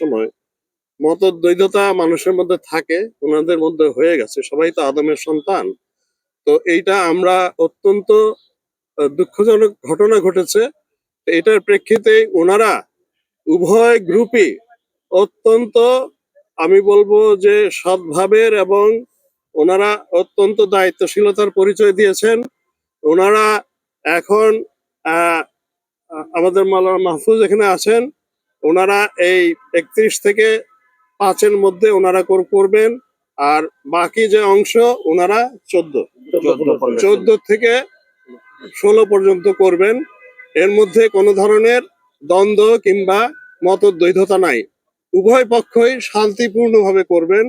সময় মতদ্বৈধতা মানুষের মধ্যে থাকে, ওনাদের মধ্যে হয়ে গেছে। সবাই তো আদমের সন্তান। তো এইটা আমরা অত্যন্ত দুঃখজনক ঘটনা ঘটেছে। এটার প্রেক্ষিতে ওনারা উভয় গ্রুপই অত্যন্ত, আমি বলব যে সৎভাবের এবং ওনারা অত্যন্ত দায়িত্বশীলতার পরিচয় দিয়েছেন। ওনারা এখন আমাদের মালা মাহফুজ এখানে আছেন। ওনারা এই একত্রিশ থেকে পাঁচের মধ্যে ওনারা কর- করবেন আর বাকি যে অংশ ওনারা চোদ্দ। চোদ্দ থেকে ষোলো পর্যন্ত করবেন। এর মধ্যে কোনো ধরনের দ্বন্দ্ব কিংবা মতদ্বৈধতা নাই। উভয় পক্ষই শান্তিপূর্ণভাবে করবেন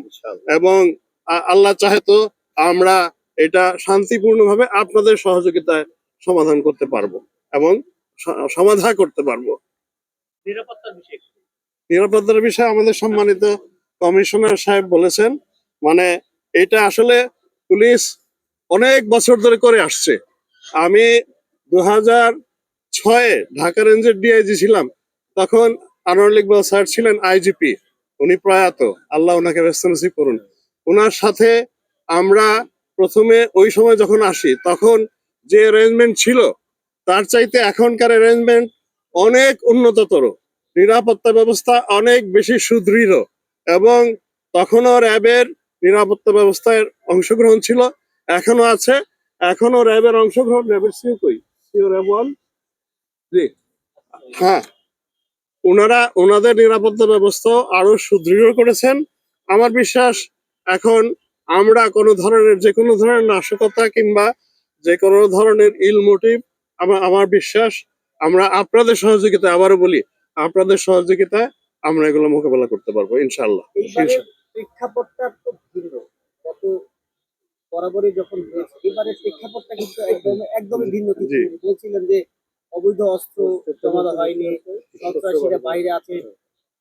এবং আল্লাহ চাহে তো আমরা এটা শান্তিপূর্ণভাবে আপনাদের সহযোগিতায় সমাধান করতে পারব এবং সমাধা করতে পারব। নিরাপত্তার বিষয় আমাদের সম্মানিত কমিশনার সাহেব বলেছেন মানে এটা আসলে পুলিশ অনেক বছর ধরে করে আসছে। আমি দু হাজার ছয়ে ঢাকা রেঞ্জের ডিআইজি ছিলাম, তখন আনোয়ার ইকবাল স্যার ছিলেন আইজিপি, উনি প্রয়াত। আল্লাহ ওনাকে ব্যস্ত নসিব করুন। ওনার সাথে আমরা প্রথমে ওই সময় যখন আসি, তখন যে অ্যারেঞ্জমেন্ট ছিল, তার চাইতে এখনকার অ্যারেঞ্জমেন্ট অনেক উন্নততর। নিরাপত্তা ব্যবস্থা অনেক বেশি সুদৃঢ় এবং তখনও র্যাবের নিরাপত্তা ব্যবস্থায় অংশগ্রহণ ছিল এখনও আছে। এখনও র্যাবের অংশগ্রহণ র্যাবের সিও কই? CO RAB one? জি। হ্যাঁ। ওনারা ওনাদের নিরাপত্তা ব্যবস্থা আরও সুদৃঢ় করেছেন। আমার বিশ্বাস, এখন আমরা কোনো ধরনের, যে কোনো ধরনের নাশকতা কিংবা যে কোনো ধরনের ইল মোটিভ আমার আমার বিশ্বাস আমরা আপনাদের সহযোগিতা আবারও বলি আপনাদের সহযোগিতায় আমরা এগুলো মোকাবেলা করতে পারব ইনশাল্লাহ প্রেক্ষাপটটা তো ভিন্ন। গত বরাবরই যখন হয়েছে এবারে প্রেক্ষাপটটা কিন্তু একদম একদমই ভিন্ন কিছু। বলছিলেন যে অবৈধ অস্ত্র জমা দেওয়া হয়নি সন্ত্রাসীরা বাইরে আছে।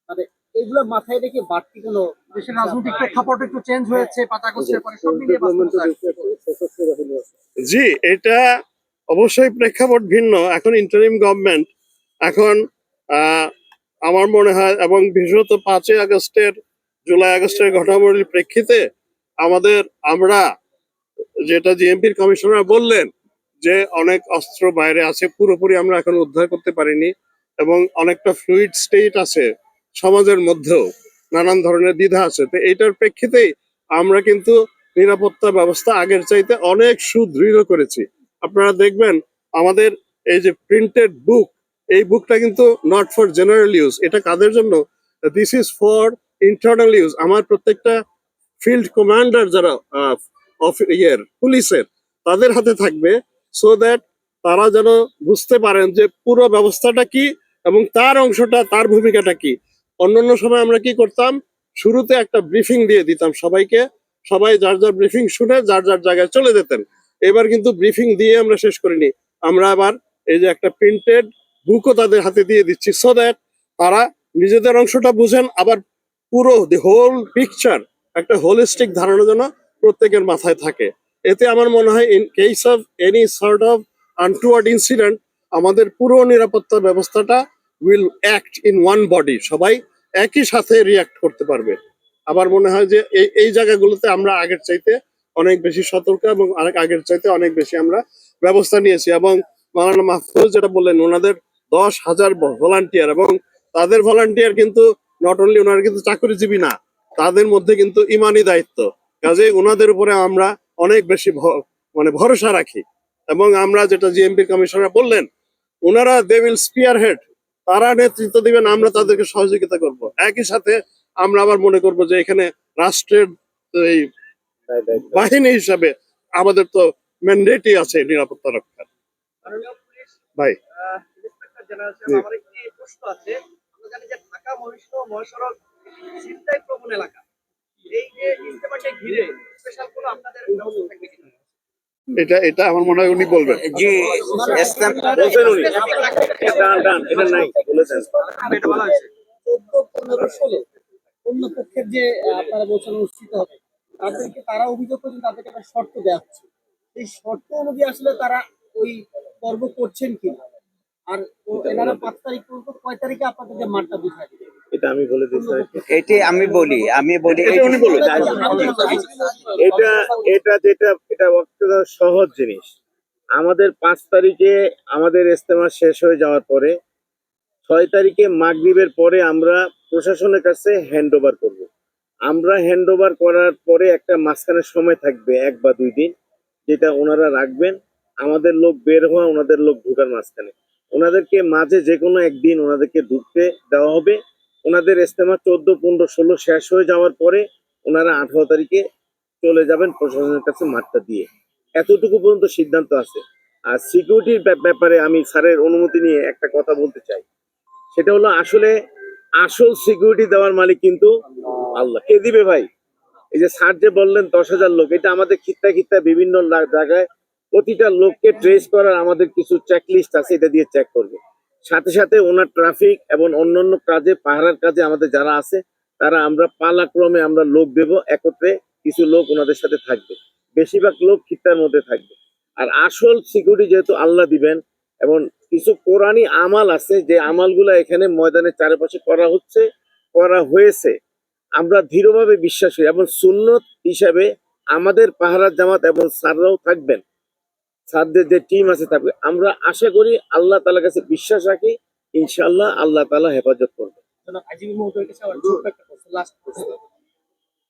মানে এগুলো মাথায় রেখে বাড়তি কোনো দেশের রাজনৈতিক প্রেক্ষাপট একটু চেঞ্জ হয়েছে আগস্টের পরে সব মিলিয়ে জি এটা অবশ্যই প্রেক্ষাপট ভিন্ন। এখন ইন্টারিম গভর্নমেন্ট এখন আমার মনে হয় এবং বিশেষত পাঁচই আগস্টের, জুলাই আগস্টের ঘটনাবলীর প্রেক্ষিতে আমাদের, আমরা যেটা জিএমপির কমিশনার বললেন যে অনেক অস্ত্র বাইরে আছে, পুরোপুরি আমরা এখন উদ্ধার করতে পারিনি এবং অনেকটা ফ্লুইড স্টেট আছে সমাজের মধ্যেও, নানান ধরনের দ্বিধা আছে। তো এইটার প্রেক্ষিতেই আমরা কিন্তু নিরাপত্তা ব্যবস্থা আগের চাইতে অনেক সুদৃঢ় করেছি। আপনারা দেখবেন আমাদের এই যে প্রিন্টেড বুক এই বুকটা কিন্তু নট ফর জেনারেল ইউজ এটা কাদের জন্য? This is for internal use আমার প্রত্যেকটা ফিল্ড কমান্ডার যারা ইয়ের, পুলিশের, তাদের হাতে থাকবে সো দ্যাট তারা যেন বুঝতে পারেন যে পুরো ব্যবস্থাটা কি এবং তার অংশটা, তার ভূমিকাটা কি। অন্যান্য সময় আমরা কি করতাম? শুরুতে একটা ব্রিফিং দিয়ে দিতাম সবাইকে। সবাই যার যার ব্রিফিং শুনে যার যার জায়গায় চলে যেতেন। এবার কিন্তু ব্রিফিং দিয়ে আমরা শেষ করিনি আমরা আবার এই যে একটা প্রিন্টেড বুকও তাদের হাতে দিয়ে দিচ্ছি সো দ্যাট তারা নিজেদের অংশটা বুঝেন, আবার পুরো দি হোল পিকচার একটা হোলিস্টিক ধারণা যেন প্রত্যেকের মাথায় থাকে। এতে আমার মনে হয় in case of any sort of untoward incident আমাদের পুরো নিরাপত্তা ব্যবস্থাটা will act in one body সবাই একই সাথে রিয়াক্ট করতে পারবে। আমার মনে হয় যে এই এই জায়গাগুলোতে আমরা আগের চাইতে অনেক বেশি সতর্ক এবং অনেক আগের চাইতে অনেক বেশি আমরা ব্যবস্থা নিয়েছি। এবং মাওলানা মাহফুজ যেটা বললেন, ওনাদের দশ হাজার ভলান্টিয়ার এবং তাদের ভলান্টিয়ার কিন্তু নট অনলি ওনারা কিন্তু চাকরিজীবী না, তাদের মধ্যে কিন্তু ইমানি দায়িত্ব। কাজে ওনাদের উপরে আমরা অনেক বেশি মানে ভরসা রাখি। এবং আমরা যেটা জিএমপি কমিশনার বললেন, ওনারা দে উইল স্পিয়ার হেড তারা নেতৃত্ব দিবেন, আমরা তাদেরকে সহযোগিতা করব। একই সাথে আমরা আবার মনে করব যে এখানে রাষ্ট্রের এই বাহিনী হিসাবে আমাদের তো ম্যান্ডেটই আছে নিরাপত্তা রক্ষার। ভাই? এটা এটা আমার মনে হয় উনি বলবেন। জি ইসলাম বলছেন উনি। ডান, ডান, এটা নাই, বলেছেন। চোদ্দ পনেরো ষোলো অন্য পক্ষের যে আপনারা বলছেন অনুষ্ঠিত হবে। তাদেরকে তারা অভিযোগ করছেন তাদেরকে একটা শর্ত দেওয়া হচ্ছে। এই শর্ত অনুযায়ী আসলে তারা ওই পর্ব করছেন কিনা? আর এনারা পাঁচ তারিখ পর্যন্ত কয় তারিখে আপনাদের যে মাঠটা বুঝায় এটা আমি বলে দিচ্ছি এটি আমি বলি আমি বলি এটা এটা এটা যেটা এটা সহজ জিনিস। আমাদের পাঁচ তারিখে আমাদের ইস্তেমা শেষ হয়ে যাওয়ার পরে ছয় তারিখে মাগরিবের পরে আমরা প্রশাসনের কাছে হ্যান্ড ওভার করব। আমরা হ্যান্ড ওভার করার পরে একটা মাঝখানে সময় থাকবে, এক বা দুই দিন, যেটা ওনারা রাখবেন। আমাদের লোক বের হওয়া, ওনাদের লোক ঢুকার মাঝখানে। ওনাদেরকে মাঝে যে কোনো একদিন ওনাদেরকে ঢুকতে দেওয়া হবে। ওনাদের ইস্তেমা চোদ্দ, পনেরো, ষোলো শেষ হয়ে যাওয়ার পরে ওনারা আঠারো তারিখে চলে যাবেন প্রশাসনের কাছে মাঠটা দিয়ে। এতটুকু পর্যন্ত সিদ্ধান্ত আছে। আর সিকিউরিটির ব্যাপারে আমি স্যারের অনুমতি নিয়ে একটা কথা বলতে চাই। সেটা হলো আসলে আসল সিকিউরিটি দেওয়ার মালিক কিন্তু আল্লাহ। কে দিবে ভাই? এই যে স্যার যে বললেন দশ হাজার লোক, এটা আমাদের খিত্তা খিত্তা বিভিন্ন জায়গায় প্রতিটা লোককে ট্রেস করার আমাদের কিছু চেকলিস্ট আছে, এটা দিয়ে চেক করবে। সাথে সাথে ওনার ট্রাফিক এবং অন্যান্য কাজে, পাহারার কাজে আমাদের যারা আছে, তারা আমরা পালাক্রমে আমরা লোক দেব, একত্রে কিছু লোক ওনাদের সাথে থাকবে। বেশিরভাগ লোক খিত্তার মধ্যে থাকবে। আর আসল সিকিউরিটি যেহেতু আল্লাহ দিবেন, এবং কিছু কোরআনি আমাল আছে, যে আমালগুলো এখানে ময়দানের চারপাশে করা হচ্ছে, করা হয়েছে। আমরা দৃঢ়ভাবে বিশ্বাস করি এবং সুন্নত হিসাবে আমাদের পাহারা জামাত এবং স্যাররাও থাকবেন। স্যারদের যে টিম আছে থাকবে আমরা আশা করি আল্লাহ তালার কাছে বিশ্বাস রাখি ইনশাল্লাহ আল্লাহ তালা হেফাজত করবে।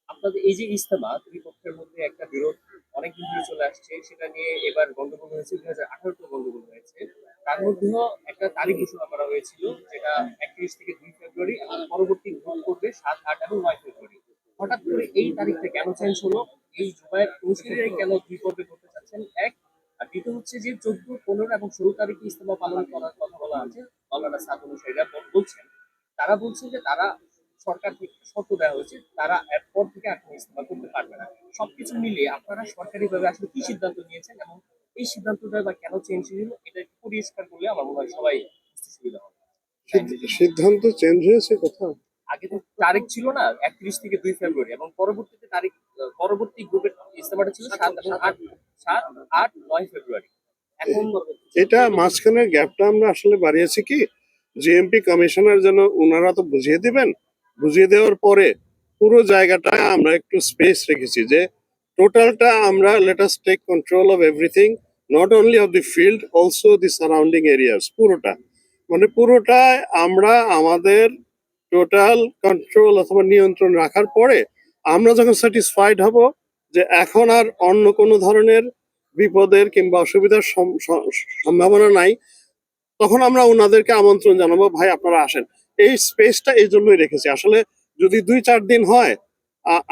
আপনাদের এই যে ইস্তেমা দুই পক্ষের মধ্যে একটা বিরোধ অনেকদিন ধরে চলে আসছে, সেটা নিয়ে এবার গন্ডগোল হয়েছে, দুই হাজার আঠারোতে গন্ডগোল হয়েছে। তার মধ্যেও একটা তারিখ ঘোষণা করা হয়েছিল, যেটা একত্রিশ থেকে দুই ফেব্রুয়ারি আর পরবর্তী ভোট করবে সাত, আট এবং নয় ফেব্রুয়ারি। হঠাৎ করে এই তারিখটা কেন চেঞ্জ হলো? এই জুবাইয়ের অনুসারীরাই কেন দুই পর্বে করতে চাচ্ছেন এক? আর দ্বিতীয় হচ্ছে যে চোদ্দ, পনেরো এবং ষোলো তারিখে ইস্তেমা পালন করার কথা বলা আছে, মাওলানা সাদ অনুসারীরা বলছেন। তারা বলছে যে তারা সরকার থেকে শর্ত দেওয়া হয়েছে তারা এরপর থেকে আর কোনো ইস্তেমা করতে পারবে না। সবকিছু মিলিয়ে আপনারা সরকারি ভাবে আসলে কি সিদ্ধান্ত নিয়েছেন এবং এই সিদ্ধান্তটা বা কেন চেঞ্জ হলো এটা একটু পরিষ্কার করলে আমার মনে হয় সবাই সুবিধা হবে। সিদ্ধান্ত চেঞ্জ হয়েছে কোথাও? আগে তো তারিখ ছিল না একত্রিশ থেকে দুই ফেব্রুয়ারি এবং পরবর্তীতে তারিখ পরবর্তী গ্রুপের ইস্তেমাটা ছিল সাত এবং আট সাত আট নয় ফেব্রুয়ারি এখন এটা মাঝখানের গ্যাপটা আমরা আসলে বাড়িয়েছি কি জিএমপি কমিশনার যেন ওনারা তো বুঝিয়ে দিবেন বুঝিয়ে দেওয়ার পরে পুরো জায়গাটা আমরা একটু স্পেস রেখেছি যে টোটালটা আমরা let us take control of everything not only of the field also the surrounding areas পুরোটা। মানে পুরোটায় আমরা আমাদের টোটাল কন্ট্রোল অথবা নিয়ন্ত্রণ রাখার পরে আমরা যখন স্যাটিসফাইড হব যে এখন আর অন্য কোনো ধরনের বিপদের কিংবা অসুবিধার সম্ভাবনা নাই, তখন আমরা ওনাদেরকে আমন্ত্রণ জানাব, ভাই, আপনারা আসেন। এই স্পেসটা এই জন্যই রেখেছি। আসলে যদি দুই চার দিন হয়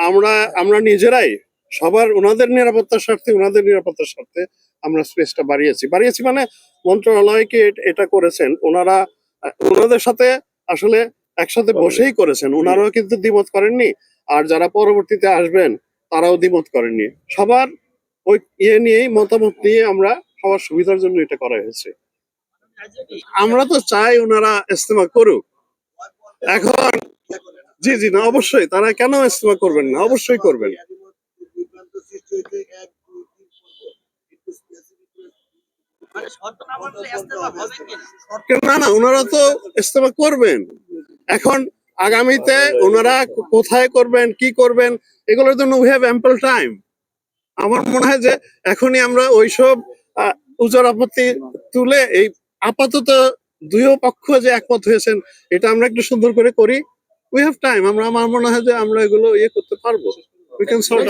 আমরা আমরা নিজেরাই সবার ওনাদের নিরাপত্তার স্বার্থে ওনাদের নিরাপত্তার স্বার্থে আমরা স্পেসটা বাড়িয়েছি। বাড়িয়েছি মানে মন্ত্রণালয়কে এটা করেছেন। ওনারা ওনাদের সাথে আসলে একসাথে বসেই করেছেন। ওনারাও কিন্তু দ্বিমত করেননি। আর যারা পরবর্তীতে আসবেন তারাও দ্বিমত করেননি। সবার ওই ইয়ে নিয়েই মতামত নিয়ে আমরা সবার সুবিধার জন্য এটা করা হয়েছে। আমরা তো চাই ওনারা ইস্তেমা করুক। এখন জি জি না অবশ্যই তারা কেন ইস্তেমা করবেন না? অবশ্যই করবেন। না না ওনারা তো ইস্তেমা করবেন। এখন আগামীতে ওনারা কোথায় করবেন কি করবেন এগুলোর জন্য উই হ্যাভ অ্যাম্পল টাইম আমার মনে হয় যে এখনই আমরা ওইসব উজর আপত্তি তুলে এই আপাতত দুই পক্ষ যে একমত হয়েছেন এটা আমরা একটু সুন্দর করে করি। উই হ্যাভ টাইম আমরা আমার মনে হয় যে আমরা এগুলো ইয়ে করতে পারব। We can out